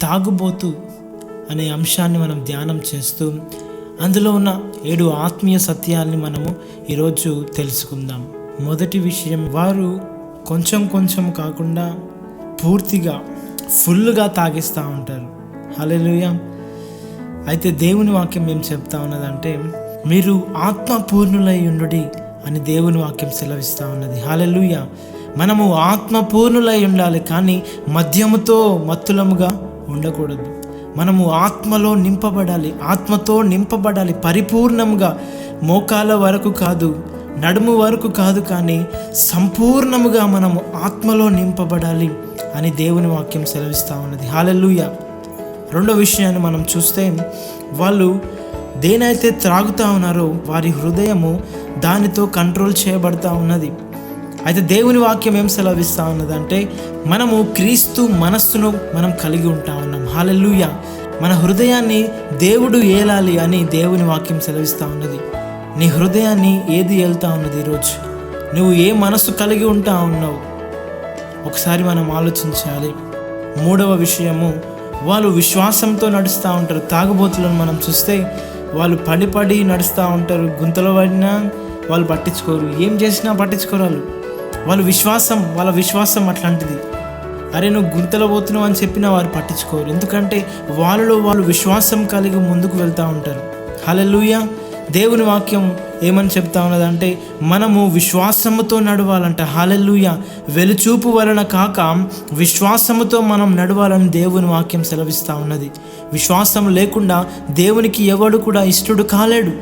తాగుబోతు అనే అంశాన్ని మనం ధ్యానం చేస్తూ అందులో ఉన్న ఏడు ఆత్మీయ సత్యాల్ని మనము ఈరోజు తెలుసుకుందాం. మొదటి విషయం వారు కొంచెం కొంచెం కాకుండా పూర్తిగా ఫుల్గా తాగిస్తూ ఉంటారు. హల్లెలూయా. అయితే దేవుని వాక్యం ఏం చెప్తా ఉన్నదంటే మీరు ఆత్మపూర్ణులై ఉండుడి అని దేవుని వాక్యం సెలవిస్తూ ఉన్నది. హాలెలుయ మనము ఆత్మపూర్ణులై ఉండాలి కానీ మద్యముతో మత్తులముగా ఉండకూడదు. మనము ఆత్మలో నింపబడాలి. ఆత్మతో నింపబడాలి. పరిపూర్ణంగా మోకాల వరకు కాదు నడుము వరకు కాదు కానీ సంపూర్ణముగా మనము ఆత్మలో నింపబడాలి అని దేవుని వాక్యం సెలవిస్తూ ఉన్నది. హాలెల్లుయ. రెండో విషయాన్ని మనం చూస్తే వాళ్ళు దేనైతే త్రాగుతూ ఉన్నారో వారి హృదయము దానితో కంట్రోల్ చేయబడతా ఉన్నది. అయితే దేవుని వాక్యం ఏం సెలవిస్తా ఉన్నదంటే మనము క్రీస్తు మనస్సును మనం కలిగి ఉంటా ఉన్నాం. హాలెల్లుయ. మన హృదయాన్ని దేవుడు ఏలాలి అని దేవుని వాక్యం సెలవిస్తూ ఉన్నది. నీ హృదయాన్ని ఏది ఏళ్తా ఉన్నది ఈరోజు? నువ్వు ఏ మనస్సు కలిగి ఉంటా ఉన్నావు? ఒకసారి మనం ఆలోచించాలి. మూడవ విషయము వాళ్ళు విశ్వాసంతో నడుస్తూ ఉంటారు. తాగుబోతులను మనం చూస్తే వాళ్ళు పడి పడి నడుస్తూ ఉంటారు. గుంతలో పడినా వాళ్ళు పట్టించుకోరు. ఏం చేసినా పట్టించుకోరు వాళ్ళ విశ్వాసం వాళ్ళ విశ్వాసం అట్లాంటిది. అరే నువ్వు గుంతలో పోతున్నావు అని చెప్పినా వారు పట్టించుకోరు. ఎందుకంటే వాళ్ళలో వాళ్ళు విశ్వాసం కలిగి ముందుకు వెళ్తూ ఉంటారు. హల్లెలూయా. దేవుని వాక్యం ఏమని చెప్తా ఉన్నదంటే మనము విశ్వాసముతో నడవాలంట. హాలెల్లుయ. వెలుచూపు వలన కాక విశ్వాసముతో మనం నడవాలని దేవుని వాక్యం సెలవిస్తూ ఉన్నది. విశ్వాసం లేకుండా దేవునికి ఎవడు కూడా ఇష్టడు కాలేడు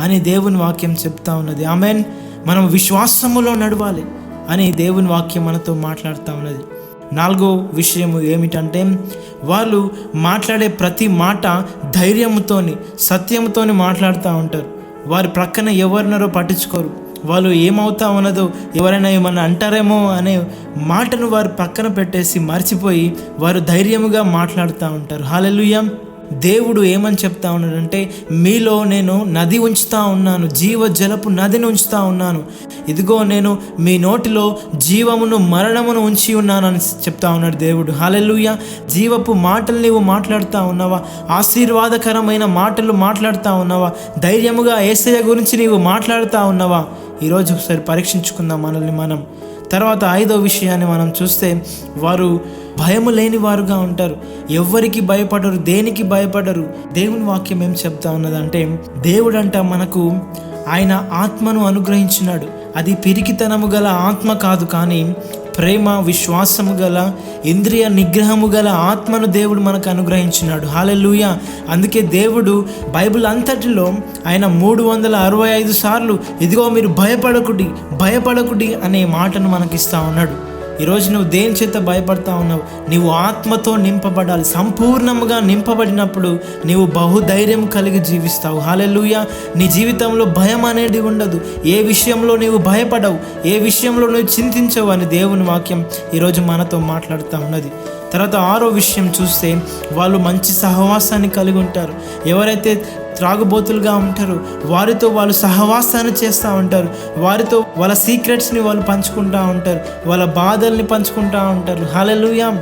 అని దేవుని వాక్యం చెప్తా ఉన్నది. ఆమెన్. మనం విశ్వాసములో నడవాలి. అని దేవుని వాక్యం మనతో మాట్లాడుతూ ఉన్నది. నాలుగో విషయము ఏమిటంటే వాళ్ళు మాట్లాడే ప్రతి మాట ధైర్యంతోని సత్యంతోని మాట్లాడుతూ ఉంటారు. వారి ప్రక్కన ఎవరినారో పట్టించుకోరు. వాళ్ళు ఏమవుతా ఉన్నదో ఎవరైనా ఏమన్నా అంటారేమో అనే మాటను వారు పక్కన పెట్టేసి మర్చిపోయి వారు ధైర్యముగా మాట్లాడుతూ ఉంటారు. హాలెలుయ్యం దేవుడు ఏమని చెప్తా ఉన్నాడంటే మీలో నేను నది ఉంచుతా ఉన్నాను జీవ జలపు నదిని ఉంచుతా ఉన్నాను. ఇదిగో నేను మీ నోటిలో జీవమును మరణమును ఉంచి ఉన్నాను అని చెప్తా ఉన్నాడు దేవుడు. హాలెలుయ జీవపు మాటలు నీవు మాట్లాడుతూ ఉన్నావా? ఆశీర్వాదకరమైన మాటలు మాట్లాడుతూ ఉన్నావా? ధైర్యముగా ఏసయ్య గురించి నీవు మాట్లాడుతూ ఉన్నావా? ఈరోజు ఒకసారి పరీక్షించుకుందాం మనల్ని మనం. తర్వాత ఐదో విషయాన్ని మనం చూస్తే వారు భయము లేని వారుగా ఉంటారు. ఎవ్వరికి భయపడరు దేనికి భయపడరు? దేవుని వాక్యం ఏం చెప్తా ఉన్నదంటే దేవుడంట మనకు ఆయన ఆత్మను అనుగ్రహించినాడు. అది పిరికితనము గల ఆత్మ కాదు కానీ ప్రేమ విశ్వాసము గల ఇంద్రియ నిగ్రహము గల ఆత్మను దేవుడు మనకు అనుగ్రహించినాడు. హాలెలుయ అందుకే దేవుడు బైబిల్ అంతటిలో ఆయన మూడు వందల అరవై ఐదు సార్లు ఇదిగో మీరు భయపడకుడి భయపడకుడి అనే మాటను మనకి ఇస్తా ఉన్నాడు. ఈరోజు నువ్వు దేని చేత భయపడతా ఉన్నావు? నీవు ఆత్మతో నింపబడాలి. సంపూర్ణముగా నింపబడినప్పుడు నీవు బహుధైర్యం కలిగి జీవిస్తావు. హాలెలుయ నీ జీవితంలో భయం అనేది ఉండదు. ఏ విషయంలో నీవు భయపడవు ఏ విషయంలో నువ్వు చింతించవు అని దేవుని వాక్యం ఈరోజు మనతో మాట్లాడుతూ ఉన్నది. తర్వాత ఆరో విషయం చూస్తే వాళ్ళు మంచి సహవాసాన్ని కలిగి ఉంటారు. ఎవరైతే త్రాగుబోతులుగా ఉంటారు. వారితో వాళ్ళు సహవాసాన్ని చేస్తూ ఉంటారు. వారితో వాళ్ళ సీక్రెట్స్ని వాళ్ళు పంచుకుంటూ ఉంటారు. వాళ్ళ బాధల్ని పంచుకుంటూ ఉంటారు. హలలుయా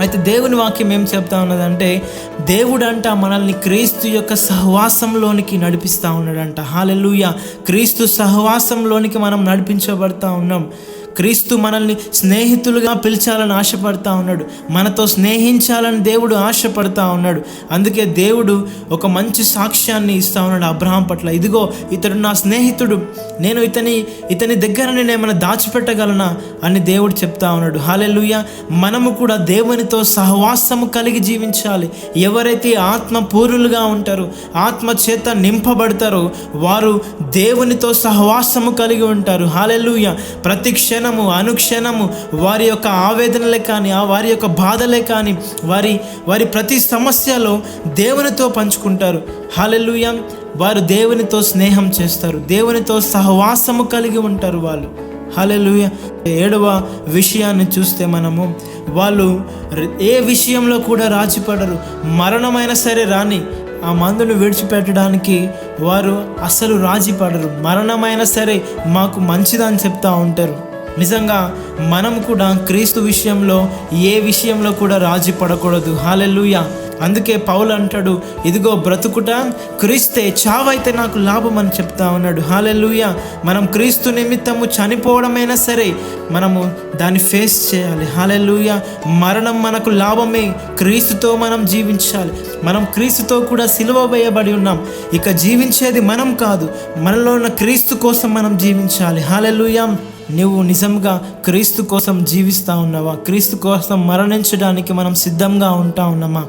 అయితే దేవుని వాక్యం ఏం చెప్తా ఉన్నదంటే దేవుడు అంట మనల్ని క్రీస్తు యొక్క సహవాసంలోనికి నడిపిస్తూ ఉన్నాడంట. హాలెలుయ క్రీస్తు సహవాసంలోనికి మనం నడిపించబడతా ఉన్నాం. క్రీస్తు మనల్ని స్నేహితులుగా పిలిచాలని ఆశపడతా ఉన్నాడు. మనతో స్నేహించాలని దేవుడు ఆశపడతా ఉన్నాడు. అందుకే దేవుడు ఒక మంచి సాక్ష్యాన్ని ఇస్తా ఉన్నాడు అబ్రహాం పట్ల. ఇదిగో ఇతడు నా స్నేహితుడు. నేను ఇతని ఇతని దగ్గర నేను ఏమైనా దాచిపెట్టగలనా అని దేవుడు చెప్తా ఉన్నాడు. హాలెలుయ మనము కూడా దేవునితో సహవాసము కలిగి జీవించాలి. ఎవరైతే ఆత్మ పూరులుగా ఉంటారో ఆత్మ చేత నింపబడతారో వారు దేవునితో సహవాసము కలిగి ఉంటారు. హాలెలుయ ప్రతి క్షణం అనుక్షణము వారి యొక్క ఆవేదనలే కానీ ఆ వారి యొక్క బాధలే కానీ వారి వారి ప్రతి సమస్యలో దేవునితో పంచుకుంటారు. హాలెలుయ వారు దేవునితో స్నేహం చేస్తారు. దేవునితో సహవాసము కలిగి ఉంటారు వాళ్ళు. హలెలుయ ఏడవ విషయాన్ని చూస్తే మనము వాళ్ళు ఏ విషయంలో కూడా రాజీపడరు. మరణమైనా సరే రాని ఆ మందును విడిచిపెట్టడానికి వారు అస్సలు రాజీ పడరు మరణమైనా సరే మాకు మంచిదని చెప్తా ఉంటారు. నిజంగా మనం కూడా క్రీస్తు విషయంలో ఏ విషయంలో కూడా రాజీ పడకూడదు. హాలెల్లుయ. అందుకే పౌలు అంటాడు ఇదిగో బ్రతుకుట క్రీస్తే చావైతే నాకు లాభం అని చెప్తా ఉన్నాడు. హాలెల్లుయ. మనం క్రీస్తు నిమిత్తము చనిపోవడమైనా సరే మనము దాన్ని ఫేస్ చేయాలి. హాలెల్లుయ. మరణం మనకు లాభమే. క్రీస్తుతో మనం జీవించాలి. మనం క్రీస్తుతో కూడా సిలువ వేయబడి ఉన్నాం. ఇక జీవించేది మనం కాదు. మనలో ఉన్న క్రీస్తు కోసం మనం జీవించాలి. హాలెలుయ నువ్వు నిజంగా క్రీస్తు కోసం జీవిస్తూ ఉన్నావా? క్రీస్తు కోసం మరణించడానికి మనం సిద్ధంగా ఉంటా ఉన్నామా?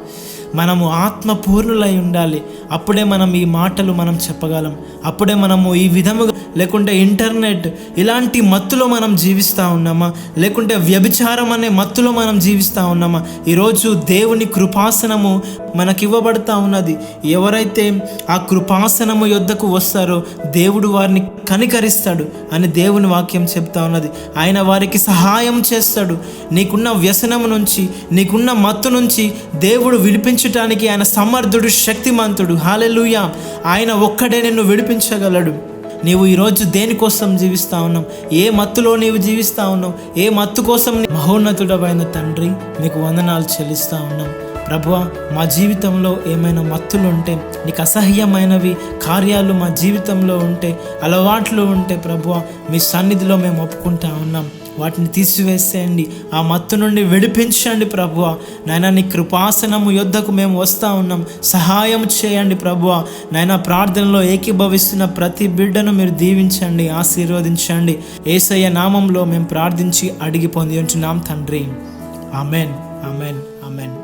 మనము ఆత్మ పూర్ణులై ఉండాలి. అప్పుడే మనం ఈ మాటలు మనం చెప్పగలం. అప్పుడే మనము ఈ విధముగా లేకుంటే ఇంటర్నెట్ ఇలాంటి మత్తులో మనం జీవిస్తూ ఉన్నామా? లేకుంటే వ్యభిచారం అనే మత్తులో మనం జీవిస్తూ ఉన్నామా? ఈరోజు దేవుని కృపాసనము మనకివ్వబడతా ఉన్నది. ఎవరైతే ఆ కృపాసనము యొద్దకు వస్తారో దేవుడు వారిని కనికరిస్తాడు అని దేవుని వాక్యం చెప్తా ఉన్నది. ఆయన వారికి సహాయం చేస్తాడు. నీకున్న వ్యసనము నుంచి నీకున్న మత్తు నుంచి దేవుడు విడిపించటానికి ఆయన సమర్థుడు శక్తిమంతుడు. హాలెలుయ ఆయన ఒక్కడే నిన్ను విడిపించగలడు. నీవు ఈరోజు దేనికోసం జీవిస్తా ఉన్నావు? ఏ మత్తులో నీవు జీవిస్తా ఉన్నావు? ఏ మత్తు కోసం నీ మహోన్నతుడమైన తండ్రి మీకు వందనాలు చెల్లిస్తా ఉన్నాం. ప్రభువ మా జీవితంలో ఏమైనా మత్తులు ఉంటే నీకు అసహ్యమైనవి కార్యాలు మా జీవితంలో ఉంటే అలవాట్లు ఉంటే ప్రభువ మీ సన్నిధిలో మేము ఒప్పుకుంటా ఉన్నాం. వాటిని తీసివేసేయండి. ఆ మత్తు నుండి విడిపించండి ప్రభువ. నాయన నీ కృపాసనము యుద్ధకు మేము వస్తూ ఉన్నాం. సహాయం చేయండి ప్రభువ. నాయన ప్రార్థనలో ఏకీభవిస్తున్న ప్రతి బిడ్డను మీరు దీవించండి ఆశీర్వదించండి. ఏసయ్య నామంలో మేము ప్రార్థించి అడిగి పొంది ఉంటున్నాం తండ్రి. ఆమెన్. ఆమెన్. ఆమెన్.